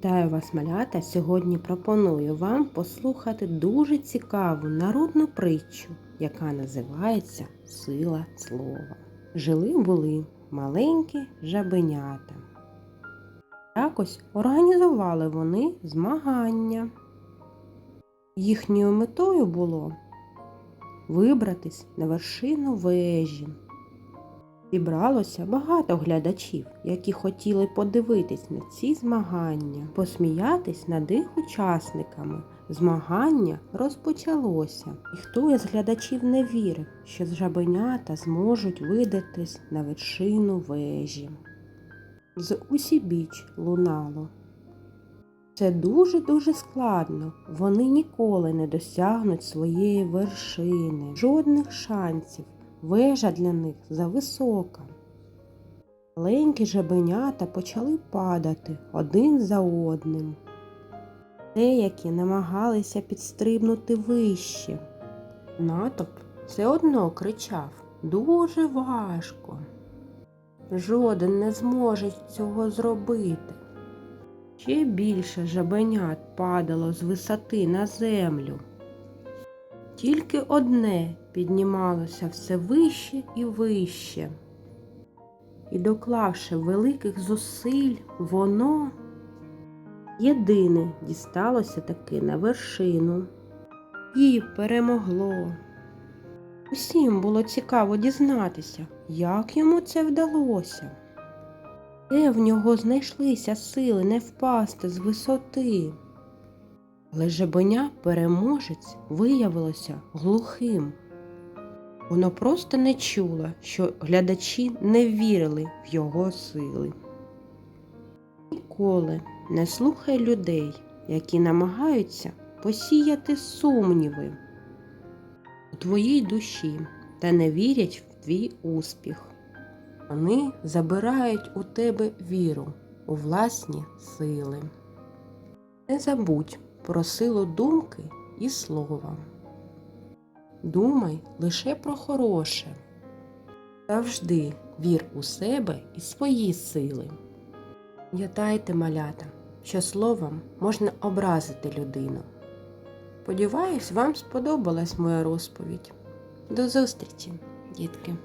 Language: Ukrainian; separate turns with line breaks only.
Вітаю вас, малята! Сьогодні пропоную вам послухати дуже цікаву народну притчу, яка називається Сила слова. Жили були маленькі жабенята. Якось організували вони змагання. Їхньою метою було вибратись на вершину вежі. Зібралося багато глядачів, які хотіли подивитись на ці змагання, посміятись над їх учасниками. Змагання розпочалося, і хто із глядачів не вірив, що жабенята зможуть видатись на вершину вежі. З усібіч лунало. Це дуже-дуже складно. Вони ніколи не досягнуть своєї вершини, жодних шансів. Вежа для них зависока. Маленькі жабенята почали падати один за одним. Деякі намагалися підстрибнути вище. Натовп все одно кричав дуже важко. Жоден не зможе цього зробити. Ще більше жабенят падало з висоти на землю. Тільки одне піднімалося все вище і вище. І, доклавши великих зусиль, воно єдине дісталося таки на вершину і перемогло. Усім було цікаво дізнатися, як йому це вдалося. Де в нього знайшлися сили не впасти з висоти. Але жабеня переможець виявилося глухим. Воно просто не чуло, що глядачі не вірили в його сили. Ніколи не слухай людей, які намагаються посіяти сумніви у твоїй душі та не вірять в твій успіх. Вони забирають у тебе віру у власні сили. Не забудь про силу думки і слова. Думай лише про хороше. Завжди вір у себе і свої сили. Пам'ятайте, малята, що словом можна образити людину. Сподіваюсь, вам сподобалась моя розповідь. До зустрічі, дітки!